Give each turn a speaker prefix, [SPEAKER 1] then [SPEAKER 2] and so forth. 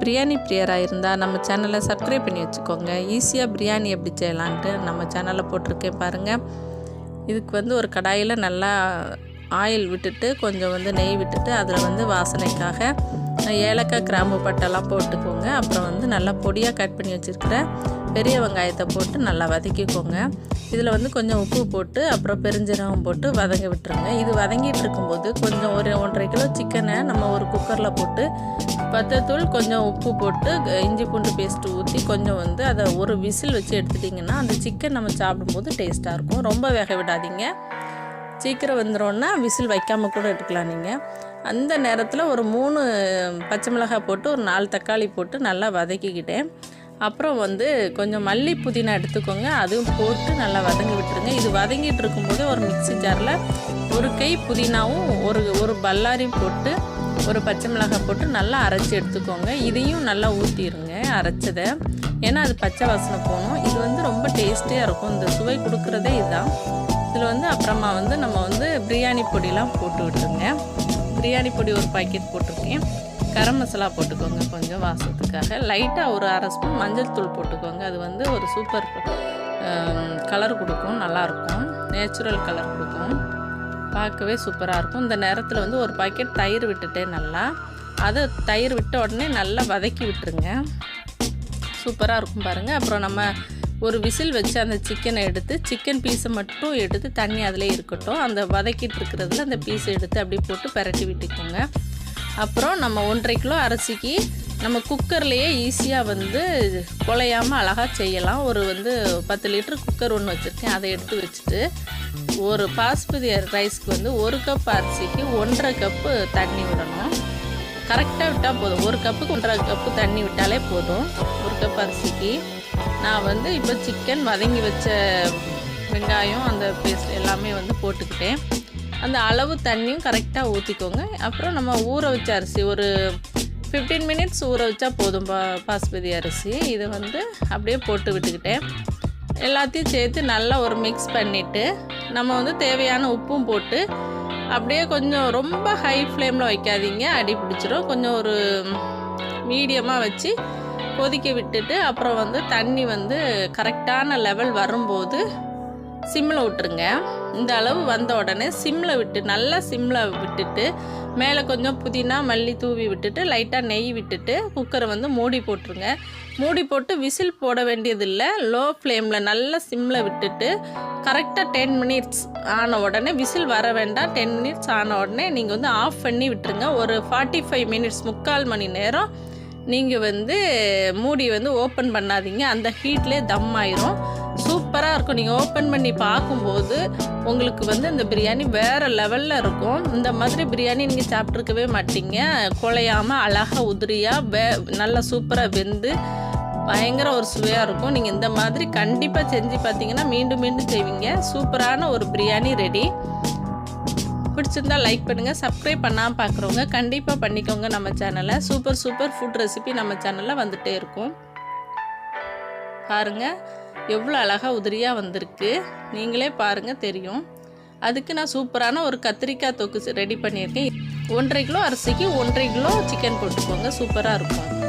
[SPEAKER 1] பிரியாணி பிரியராக இருந்தால் நம்ம சேனலை சப்ஸ்கிரைப் பண்ணி வச்சுக்கோங்க. ஈஸியாக பிரியாணி எப்படி செய்யலான்ட்டு நம்ம சேனலில் போட்டிருக்கேன் பாருங்கள் இதுக்கு வந்து ஒரு கடாயில் நல்லா ஆயில் விட்டுட்டு கொஞ்சம் வந்து நெய் விட்டுட்டு அதில் வந்து வாசனைக்காக ஏலக்காய் கிராம்பு பட்டெல்லாம் போட்டுக்கோங்க. அப்புறம் வந்து நல்லா பொடியாக கட் பண்ணி வச்சுருக்கிற பெரிய வெங்காயத்தை போட்டு நல்லா வதக்கிக்கோங்க. இதில் வந்து கொஞ்சம் உப்பு போட்டு அப்புறம் பெருஞ்சீரகம் போட்டு வதங்க விட்டுருங்க. இது வதங்கிட்டு இருக்கும்போது கொஞ்சம் ஒரு ஒன்றரை கிலோ சிக்கனை நம்ம ஒரு குக்கரில் போட்டு பத்தத்தூள் கொஞ்சம் உப்பு போட்டு இஞ்சி பூண்டு பேஸ்ட்டு ஊற்றி கொஞ்சம் வந்து அதை ஒரு விசில் வச்சு எடுத்துட்டிங்கன்னா அந்த சிக்கன் நம்ம சாப்பிடும்போது டேஸ்ட்டாக இருக்கும். ரொம்ப வேக விடாதீங்க. சீக்கிரம் வந்துடோன்னா விசில் வைக்காமல் கூட எடுக்கலாம் நீங்கள் அந்த நேரத்தில் ஒரு மூணு பச்சை மிளகாய் போட்டு ஒரு நாலு தக்காளி போட்டு நல்லா வதக்கிக்கிட்டேன். அப்புறம் வந்து கொஞ்சம் மல்லி புதினா எடுத்துக்கோங்க. அதுவும் போட்டு நல்லா வதங்கி விட்டுருங்க. இது வதங்கிட்டு இருக்கும்போது ஒரு மிக்ஸி ஜாரில் ஒரு கை புதினாவும் ஒரு ஒரு பல்லாரியும் போட்டு ஒரு பச்சை மிளகாய் போட்டு நல்லா அரைச்சி எடுத்துக்கோங்க. இதையும் நல்லா ஊற்றிடுங்க அரைச்சதை. ஏன்னா அது பச்சை வாசனை போகணும். இது வந்து ரொம்ப டேஸ்டியாக இருக்கும். இந்த சுவை கொடுக்குறதே இதுதான். இதில் வந்து அப்புறமா வந்து நம்ம வந்து பிரியாணி பொடிலாம் போட்டு விட்டுருங்க. பிரியாணி பொடி ஒரு பாக்கெட் போட்டிருக்கேன். கரம் மசாலா போட்டுக்கோங்க கொஞ்சம் வாசத்துக்காக. லைட்டாக ஒரு அரை ஸ்பூன் மஞ்சள் தூள் போட்டுக்கோங்க. அது வந்து ஒரு சூப்பர் கலர் கொடுக்கும். நல்லாயிருக்கும் நேச்சுரல் கலர் கொடுக்கும். பார்க்கவே சூப்பராக இருக்கும். இந்த நேரத்தில் வந்து ஒரு பாக்கெட் தயிர் விட்டுட்டேன் நல்லா அதை தயிர் விட்ட உடனே நல்லா வதக்கி விட்டுருங்க. சூப்பராக இருக்கும் பாருங்கள் அப்புறம் நம்ம ஒரு விசில் வச்சு அந்த சிக்கனை எடுத்து சிக்கன் பீஸை மட்டும் எடுத்து தண்ணி அதிலே இருக்கட்டும். அந்த வதக்கிட்டு இருக்கிறதுல அந்த பீஸை எடுத்து அப்படியே போட்டு பிரட்டி விட்டுக்கோங்க. அப்புறம் நம்ம ஒன்றரை கிலோ அரிசிக்கு நம்ம குக்கர்லேயே ஈஸியாக வந்து குலையாமல் அழகாக செய்யலாம். ஒரு வந்து பத்து லிட்டர் குக்கர் ஒன்று வச்சுருக்கேன். அதை எடுத்து வச்சுட்டு ஒரு பாஸ்மதி ரைஸ்க்கு வந்து ஒரு கப் அரிசிக்கு ஒன்றரை கப்பு தண்ணி விடணும். கரெக்டாக விட்டால் போதும். ஒரு கப்புக்கு ஒன்றரை கப்பு தண்ணி விட்டாலே போதும். ஒரு கப் அரிசிக்கு. நான் வந்து இப்போ சிக்கன் வதங்கி வச்ச வெங்காயம் அந்த பேஸ்ட் எல்லாமே வந்து போட்டுக்கிட்டேன். அந்த அளவு தண்ணியும் கரெக்டாக ஊற்றிக்கோங்க அப்புறம் நம்ம ஊற வச்ச அரிசி ஒரு ஃபிஃப்டீன் மினிட்ஸ் ஊற வச்சா போதும் பா பாஸ்மதி அரிசி. இதை வந்து அப்படியே போட்டு விட்டுக்கிட்டேன். எல்லாத்தையும் சேர்த்து நல்லா ஒரு மிக்ஸ் பண்ணிவிட்டு நம்ம வந்து தேவையான உப்பும் போட்டு அப்படியே கொஞ்சம் ரொம்ப ஹை ஃப்ளேமில் வைக்காதீங்க. அடி பிடிச்சிரும். கொஞ்சம் ஒரு மீடியமாக வச்சு கொதிக்க விட்டுட்டு அப்புறம் வந்து தண்ணி வந்து கரெக்டான லெவல் வரும்போது சிம்மில் விட்டுருங்க. இந்த அளவு வந்த உடனே சிம்மில் விட்டு நல்லா சிம்மில் விட்டுட்டு மேலே கொஞ்சம் புதினா மல்லி தூவி விட்டுட்டு லைட்டாக நெய் விட்டுட்டு குக்கரை வந்து மூடி போட்டுருங்க. மூடி போட்டு விசில் போட வேண்டியதில்லை. லோ ஃப்ளேமில் நல்லா சிம்மில் விட்டுட்டு கரெக்டாக டென் மினிட்ஸ் ஆன உடனே விசில் வர வேண்டாம். டென் மினிட்ஸ் ஆன உடனே நீங்கள் வந்து ஆஃப் பண்ணி விட்டுருங்க. ஒரு ஃபார்ட்டி ஃபைவ் மினிட்ஸ் முக்கால் மணி நேரம் நீங்கள் வந்து மூடி வந்து ஓப்பன் பண்ணாதீங்க. அந்த ஹீட்லேயே தம் ஆயிரும். சூப்பராக இருக்கும். நீங்கள் ஓப்பன் பண்ணி பார்க்கும்போது உங்களுக்கு வந்து இந்த பிரியாணி வேறு லெவலில் இருக்கும். இந்த மாதிரி பிரியாணி நீங்கள் சாப்பிட்ருக்கவே மாட்டீங்க. குலையாமல் அழகாக உதிரியாக வே நல்லா சூப்பராக வெந்து பயங்கர ஒரு சுவையாக இருக்கும். நீங்கள் இந்த மாதிரி கண்டிப்பாக செஞ்சு பார்த்தீங்கன்னா மீண்டும் மீண்டும் செய்வீங்க. சூப்பரான ஒரு பிரியாணி ரெடி பிடிச்சிருந்தா லைக் பண்ணுங்கள் சப்ஸ்கிரைப் பண்ணாமல் பார்க்குறவங்க கண்டிப்பாக பண்ணிக்கோங்க நம்ம சேனலை சூப்பர் சூப்பர் ஃபுட் ரெசிபி நம்ம சேனலில் வந்துகிட்டே இருக்கும். பாருங்கள் எவ்வளோ அழகாக உதிரியாக வந்திருக்கு. நீங்களே பாருங்கள் தெரியும். அதுக்கு நான் சூப்பரான ஒரு கத்திரிக்காய் தொக்கு ரெடி பண்ணியிருக்கேன். ஒன்றரை கிலோ அரிசிக்கு ஒன்றரை கிலோ சிக்கன் போட்டுக்கோங்க சூப்பராக இருக்கும்.